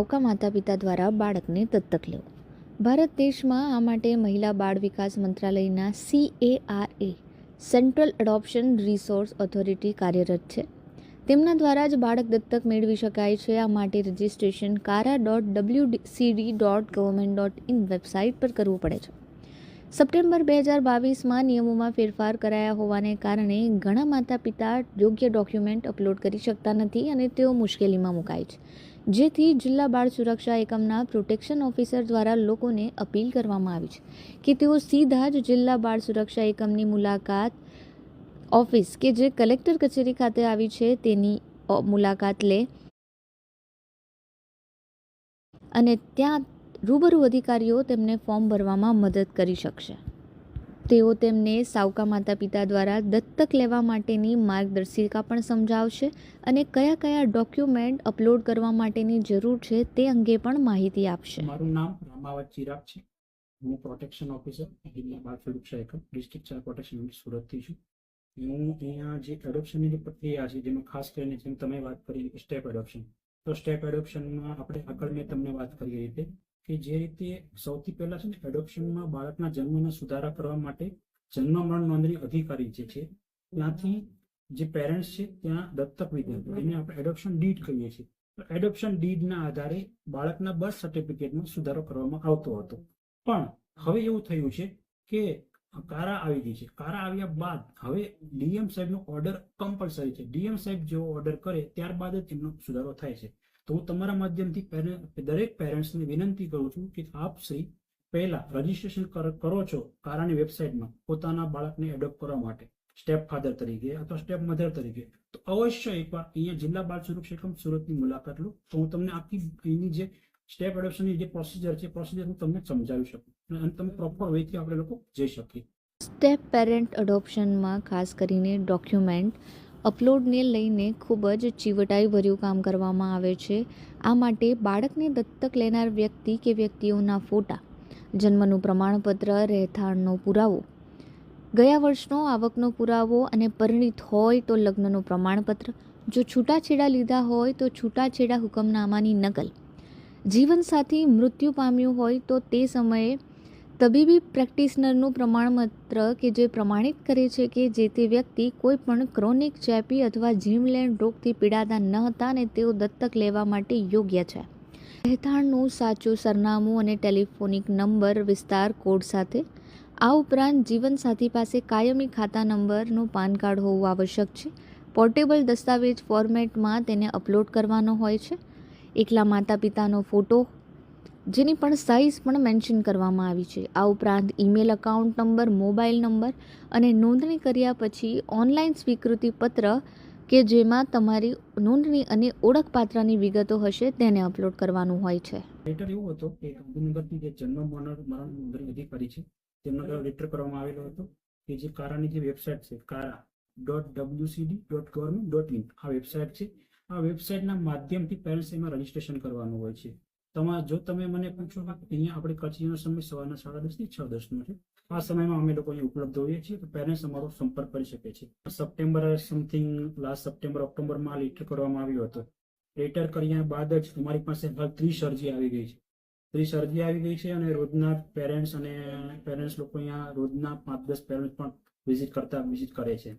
સાવકા માતા પિતા દ્વારા બાળકને દત્તક લેવું. ભારત દેશમાં આ માટે મહિલા બાળ વિકાસ મંત્રાલયના CARA central adoption resource authority કાર્યરત છે. તેમના દ્વારા જ બાળક દત્તક મેળવી શકાય છે. આ માટે registration CARA dot W CD dot government dot in website પર કરવું પડે છે. સપ્ટેમ્બર બે હજાર બાવીસમાં નિયમોમાં ફેરફાર કરાયા હોવાને કારણે ઘણા માતા પિતા યોગ્ય ડોક્યુમેન્ટ અપલોડ કરી શકતા નથી અને તેઓ મુશ્કેલીમાં મુકાય છે. જેથી જિલ્લા બાળ સુરક્ષા એકમના પ્રોટેક્શન ઓફિસર દ્વારા લોકોને અપીલ કરવામાં આવી છે કે તેઓ સીધા જ જિલ્લા બાળ સુરક્ષા એકમની મુલાકાત ઓફિસ કે જે કલેક્ટર કચેરી ખાતે આવી છે તેની મુલાકાત લે. અને ત્યાં રૂબરૂ અધિકારીઓ તેમને ફોર્મ ભરવામાં મદદ કરી શકશે. તેઓ તેમને સાવકા માતા પિતા દ્વારા દત્તક લેવા માટેની માર્ગદર્શિકા પણ સમજાવશે અને કયા કયા ડોક્યુમેન્ટ અપલોડ કરવા માટેની જરૂર છે તે અંગે પણ માહિતી આપશે. મારું નામ રામાવત ચિરાગ છે. હું પ્રોટેક્શન ઓફિસર જિલ્લા બાળ સુરક્ષા એકમ ડિસ્ટ્રિક્ટ ચાઇલ્ડ પ્રોટેક્શન સુરતથી છું. હું અહીંયા જે એડોપ્શનની જે પ્રક્રિયા છે, જેમાં ખાસ કરીને જેમ તમે વાત કરી સ્ટેપ એડોપ્શન તો સ્ટેપ એડોપ્શનમાં આપણે આગળ મેં તમને વાત કરી રીતે કે જે રીતે સૌથી પહેલા છે ને એડોપ્શનમાં બાળકના જન્મના સુધારા કરવા માટે જન્મ મરણ નોંધણી અધિકારી જે છે, ત્યાંથી જે પેરેન્ટ્સ છે, ત્યાં દત્તક વિદ્યાર્થી એને આપણે એડોપ્શન ડીડ કહીએ છીએ. એડોપ્શન ડીડના આધારે બાળકના બર્થ સર્ટિફિકેટમાં સુધારો કરવામાં આવતો હતો. પણ હવે એવું થયું છે કે કારા આવી ગઈ છે. કારા આવ્યા બાદ હવે ડીએમ સાહેબનો ઓર્ડર કમ્પલસરી છે. ડીએમ સાહેબ જેવો ઓર્ડર કરે, ત્યારબાદ જ એમનો સુધારો થાય છે. તો હું તમારા માધ્યમથી દરેક પેરેન્ટ્સને વિનંતી કરું છું કે આપ શ્રી પહેલા રજીસ્ટ્રેશન કરો છો કારાની વેબસાઇટમાં પોતાના બાળકને એડોપ્ટ કરવા માટે. સ્ટેપ ફાધર તરીકે અથવા સ્ટેપ મધર તરીકે. તો અવશ્ય એકવાર અહીંયા જિલ્લા બાળ સુરક્ષા સુરતની મુલાકાત લો. તો હું તમને આખી એની જે સ્ટેપ એડોપ્શનની જે પ્રોસિજર છે પ્રોસિજર હું તમને સમજાવી શકું. અને તમે પ્રોપર વેથી આપણે લોકો જઈ શકીએ. સ્ટેપ પેરેન્ટ અડોપ્શનમાં ખાસ કરીને ડોક્યુમેન્ટ અપલોડને લઈને ખૂબ જ ચીવટાઈભર્યું કામ કરવામાં આવે છે. આ માટે બાળકને દત્તક લેનાર વ્યક્તિ કે વ્યક્તિઓના ફોટા, જન્મનું પ્રમાણપત્ર, રહેઠાણનો પુરાવો, ગયા વર્ષનો આવકનો પુરાવો અને પરિણીત હોય તો લગ્નનું પ્રમાણપત્ર, જો છૂટાછેડા લીધા હોય તો છૂટાછેડા હુકમનામાની નકલ, જીવનસાથી મૃત્યુ પામ્યું હોય તો તે સમયે તબીબી પ્રેક્ટિશનરનું પ્રમાણપત્ર કે જે પ્રમાણિત કરે છે કે જે તે વ્યક્તિ કોઈ પણ ક્રોનિક ચેપી અથવા જીમલેન્ડ રોગથી પીડાતા ન હતા અને તેઓ દત્તક લેવા માટે યોગ્ય છે. રહેઠાણનું સાચું સરનામું અને ટેલિફોનિક નંબર, વિસ્તાર, કોડ સાથે. આ ઉપરાંત જીવનસાથી પાસે કાયમી ખાતા નંબરનું પાન કાર્ડ હોવું આવશ્યક છે. પોર્ટેબલ દસ્તાવેજ ફોર્મેટમાં તેને અપલોડ કરવાનો હોય છે. એકલા માતા પિતાનો ફોટો જેની પણ સાઇઝ પણ મેન્શન કરવામાં આવી છે. આ ઉપરાંત email account number mobile number અને નોંધણી કર્યા પછી ઓનલાઈન સ્વીકૃતિ પત્ર કે જેમાં તમારી નોંધણી અને ઓળખપાત્રની વિગતો હશે તેને અપલોડ કરવાનું હોય છે. લેટર એવો હતો કે ગાંધીનગરથી જે જન્મ, મરણ નોંધણી અધિકારી છે, તેમનો લેટર કરવામાં આવેલો હતો કે જે કારાની જે વેબસાઇટ છે, CARA dot WCD dot government dot in આ વેબસાઇટ છે. આ વેબસાઇટના માધ્યમથી પેરેન્ટ્સ એમાં રજીસ્ટ્રેશન કરવાનું હોય છે. તમારે જો તમે મને પૂછો કે અહીંયા આપણે કચેરીનો સમય સવારના સાડા દસથી છ દસનો છે. આ સમયમાં અમે લોકો અહીંયા ઉપલબ્ધ હોઈએ છીએ તો પેરેન્ટ્સ અમારો સંપર્ક કરી શકે છે સપ્ટેમ્બર સમથિંગ લાસ્ટ સપ્ટેમ્બર, ઓક્ટોબરમાં લેટર કરવામાં આવ્યો હતો. લેટર કર્યા બાદ જ અમારી પાસે હાલ ત્રીસ અરજી આવી ગઈ છે. ત્રીસ અરજી આવી ગઈ છે અને રોજના પેરેન્ટ્સ અને પેરેન્ટ્સ લોકો અહીંયા રોજના પાંચ દસ પેરેન્ટ્સ પણ વિઝિટ કરતા વિઝિટ કરે છે.